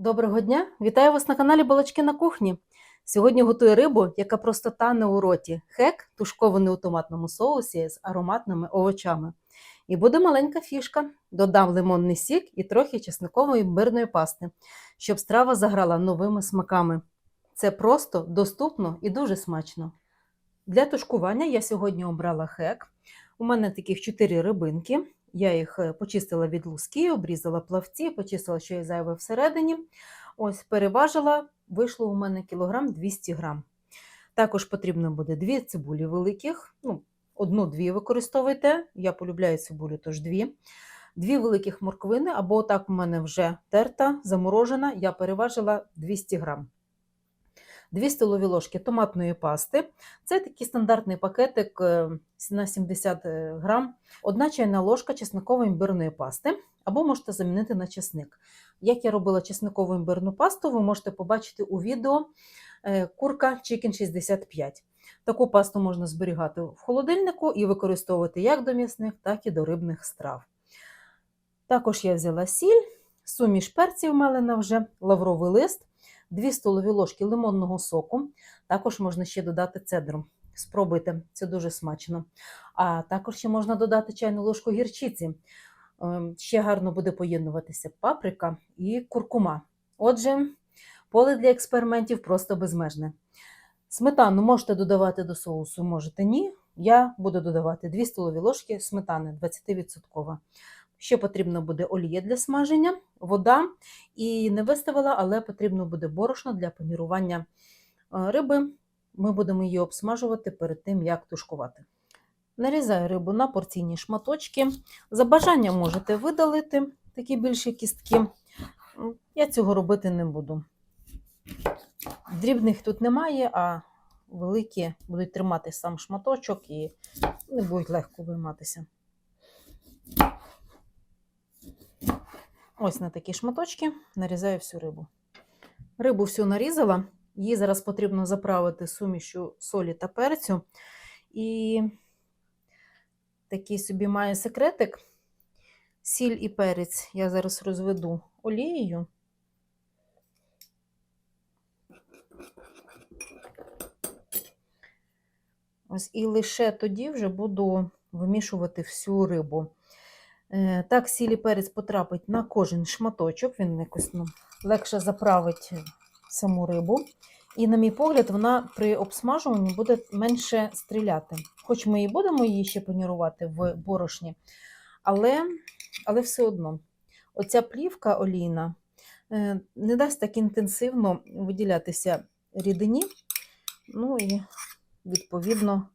Доброго дня! Вітаю вас на каналі Балачки на кухні. Сьогодні готую рибу, яка просто тане у роті. Хек тушкований у томатному соусі з ароматними овочами. І буде маленька фішка. Додам лимонний сік і трохи чесникової імбирної пасти, щоб страва заграла новими смаками. Це просто, доступно і дуже смачно. Для тушкування я сьогодні обрала хек. У мене таких 4 рибинки. Я їх е, почистила від луски, обрізала плавці, почистила, що є зайве всередині. Ось переважила, вийшло у мене кілограм 200 грам. Також потрібно буде дві цибулі великих, ну, одну-дві використовуйте. Я полюбляю цибулю, тож дві. Дві великих морквини, або так у мене вже терта, заморожена, я переважила 200 грам. 2 столові ложки томатної пасти. Це такий стандартний пакетик е, на 70 грам. Одна чайна ложка чесникової імбирної пасти, або можете замінити на чесник. Як я робила чесникову імбирну пасту, ви можете побачити у відео е, курка Chicken 65. Таку пасту можна зберігати в холодильнику і використовувати як до м'ясних, так і до рибних страв. Також я взяла сіль, суміш перців мелена вже, лавровий лист, 2 столові ложки лимонного соку. Також можна ще додати цедру. Спробуйте, це дуже смачно. А також ще можна додати чайну ложку гірчиці. Ем, Ще гарно буде поєднуватися паприка і куркума. Отже, поле для експериментів просто безмежне. Сметану можете додавати до соусу, можете ні. Я буду додавати 2 столові ложки сметани 20%. Ще потрібно буде олія для смаження, вода. І не виставила, але потрібно буде борошно для панірування е, риби. Ми будемо її обсмажувати перед тим, як тушкувати. Нарізаю рибу на порційні шматочки. За бажанням можете видалити такі більші кістки. Я цього робити не буду. Дрібних тут немає, а великі будуть тримати сам шматочок і не будуть легко вийматися. Ось на такі шматочки нарізаю всю рибу. Рибу всю нарізала, її зараз потрібно заправити сумішю солі та перцю. І такий собі має секретик. Сіль і перець я зараз розведу олією. Ось і лише тоді вже буду вимішувати всю рибу. Е, Так, сіль і перець потрапить на кожен шматочок, він якось ну, легше заправить саму рибу. І, на мій погляд, вона при обсмажуванні буде менше стріляти. Хоч ми і будемо її ще панірувати в борошні, але але все одно оця плівка олійна е, не дасть так інтенсивно виділятися рідині, ну і, відповідно,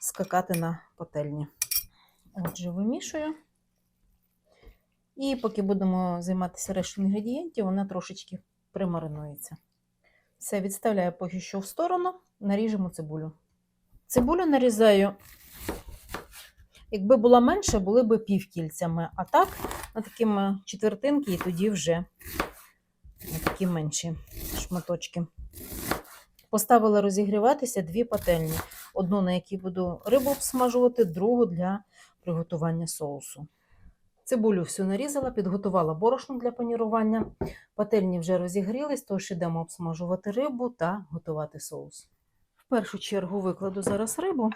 скакати на пательні. Отже, вимішую. І поки будемо займатися рештою інгредієнтів, вона трошечки примаринується. Все, відставляю поки що в сторону, наріжемо цибулю. Цибулю нарізаю, якби була менше, були б півкільцями, а так, на такі четвертинки, і тоді вже на такі менші шматочки. Поставила розігріватися дві пательні. Одну, на якій буду рибу обсмажувати, другу для приготування соусу. Цибулю всю нарізала, підготувала борошно для панірування. Пательні вже розігрілись, тож йдемо обсмажувати рибу та готувати соус. В першу чергу викладу зараз рибу.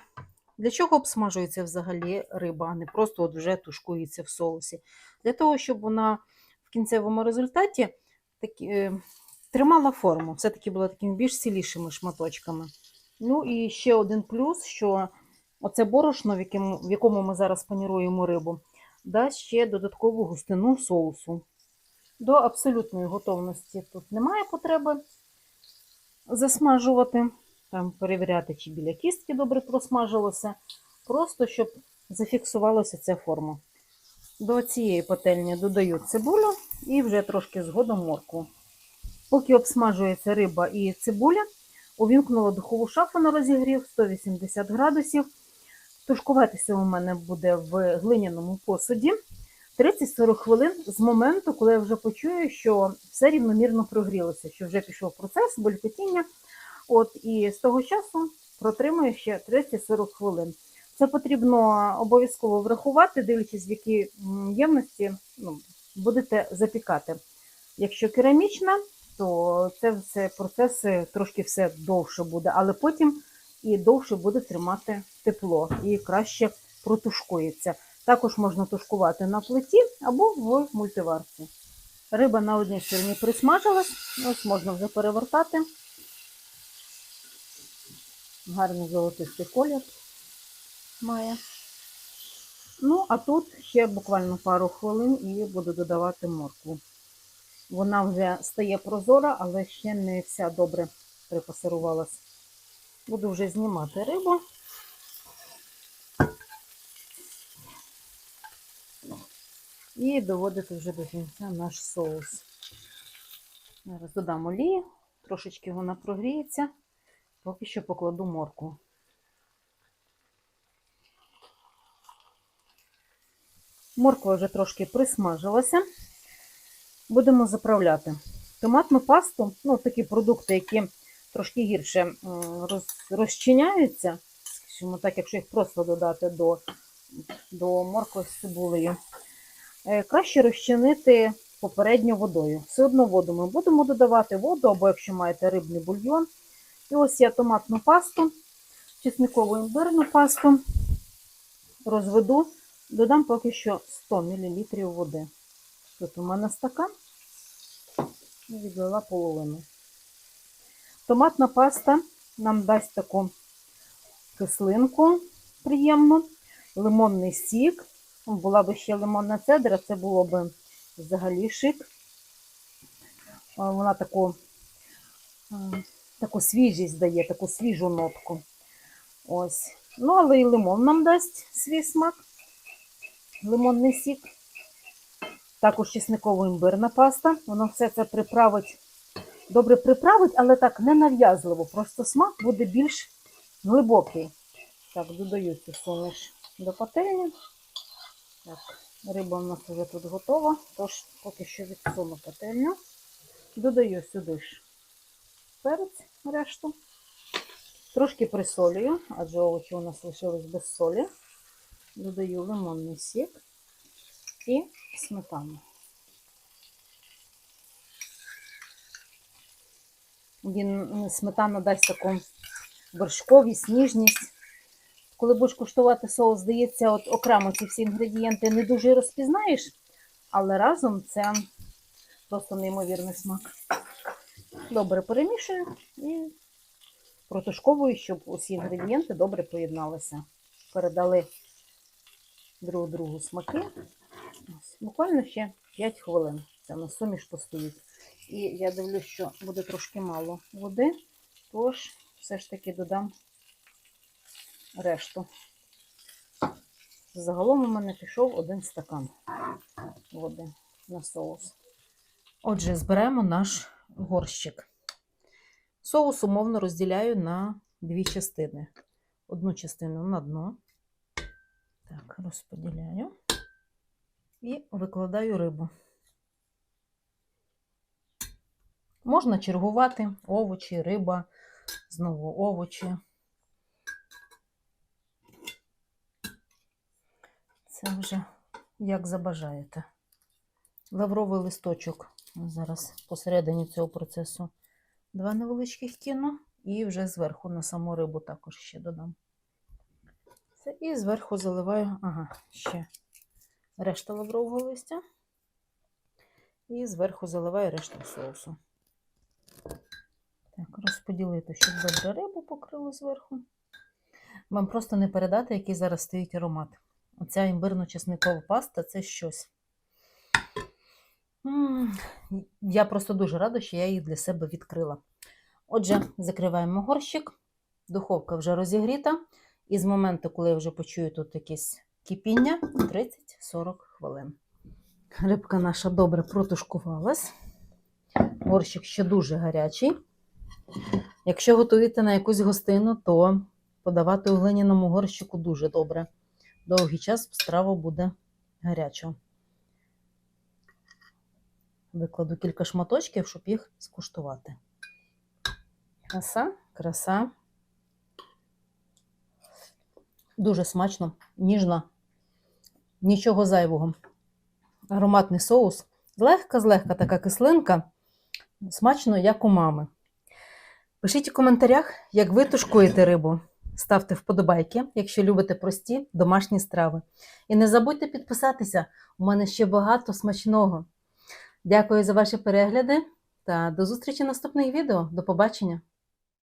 Для чого обсмажується взагалі риба, а не просто от вже тушкується в соусі? Для того, щоб вона в кінцевому результаті такі, е, тримала форму, все-таки була такими більш сілішими шматочками. Ну і ще один плюс, що оце борошно, в якому ми зараз паніруємо рибу, дасть ще додаткову густину соусу. До абсолютної готовності тут немає потреби засмажувати, там перевіряти, чи біля кістки добре просмажилося. Просто щоб зафіксувалася ця форма. До цієї пательні додаю цибулю і вже трошки згодом моркву. Поки обсмажується риба і цибуля, увімкнула духову шафу на розігрів 180 градусів. Тушкуватися у мене буде в глиняному посуді 30-40 хвилин з моменту, коли я вже почую, що все рівномірно прогрілося, що вже пішов процес булькотіння. От, І з того часу протримую ще 30-40 хвилин. Це потрібно обов'язково врахувати, дивлячись, в якій ємності ну, будете запікати. Якщо керамічна, то це все процес трошки все довше буде, але потім і довше буде тримати тепло і краще протушкується. Також можна тушкувати на плиті або в мультиварці. Риба на одній стороні присмажилась, ось можна вже перевертати. Гарний золотистий колір має. Ну, а тут ще буквально пару хвилин і буду додавати моркву. Вона вже стає прозора, але ще не вся добре припасирувалась. Буду вже знімати рибу. І доводити вже до кінця наш соус. Зараз додам олії, трошечки вона прогріється, поки що покладу моркву. Морква вже трошки присмажилася. Будемо заправляти. Томатну пасту, ну такі продукти, які трошки гірше розчиняються, скажімо так, якщо їх просто додати до, до моркви з цибулею, е, краще розчинити попередньо водою. Все одно воду ми будемо додавати воду, або якщо маєте рибний бульйон. І ось я томатну пасту, чесникову імбирну пасту розведу, додам поки що 100 мл води. Тут у мене стакан і відлила половину. Томатна паста нам дасть таку кислинку приємну, лимонний сік. Була б ще лимонна цедра, це було б взагалі шик. Вона таку, таку свіжість дає, таку свіжу нотку. Ось. Ну, але і лимон нам дасть свій смак, лимонний сік. Також чесниково-імбирна паста. Воно все це приправить, добре приправить, але так не нав'язливо. Просто смак буде більш глибокий. Так, додаю цю суміш до пательні. Так, риба у нас вже тут готова, тож поки що відсуну пательню. Додаю сюди ж перець решту. Трошки присолюю, адже овочі у нас лишились без солі. Додаю лимонний сік і сметану. Він м, сметана дасть таку вершковість, ніжність. Коли будеш куштувати соус, здається, от окремо ці всі інгредієнти не дуже розпізнаєш, але разом це просто неймовірний смак. Добре перемішую і протушковую, щоб усі інгредієнти добре поєдналися. Передали друг другу смаки. Ось, буквально ще 5 хвилин. Це на суміш постоїть. І я дивлюсь, що буде трошки мало води, тож все ж таки додам решту. Загалом у мене пішов один стакан води на соус. Отже, зберемо наш горщик. Соус умовно розділяю на дві частини. Одну частину на дно. Так, розподіляю і викладаю рибу. Можна чергувати овочі, риба, знову овочі. Це вже як забажаєте. Лавровий листочок зараз посередині цього процесу два невеличких кину і вже зверху на саму рибу також ще додам. Це і зверху заливаю, ага, ще решта лаврового листя. І зверху заливаю решту соусу. Так, розподілити, щоб добре рибу покрило зверху. Вам просто не передати, який зараз стоїть аромат. Оця імбирно-чесникова паста це щось. Я просто дуже рада, що я її для себе відкрила. Отже, закриваємо горщик. Духовка вже розігріта. І з моменту, коли я вже почую тут якесь кипіння, 30-40 хвилин. Рибка наша добре протушкувалась. Горщик ще дуже гарячий. Якщо готуєте на якусь гостину, то подавати у глиняному горщику дуже добре. Довгий час страва буде гаряча. Викладу кілька шматочків, щоб їх скуштувати. Краса, краса. Дуже смачно, ніжно, нічого зайвого. Ароматний соус Злегка-злегка така кислинка, смачно, як у мами. Пишіть у коментарях, як ви тушкуєте рибу. Ставте вподобайки, якщо любите прості домашні страви. І не забудьте підписатися, у мене ще багато смачного. Дякую за ваші перегляди та до зустрічі в наступних відео. До побачення!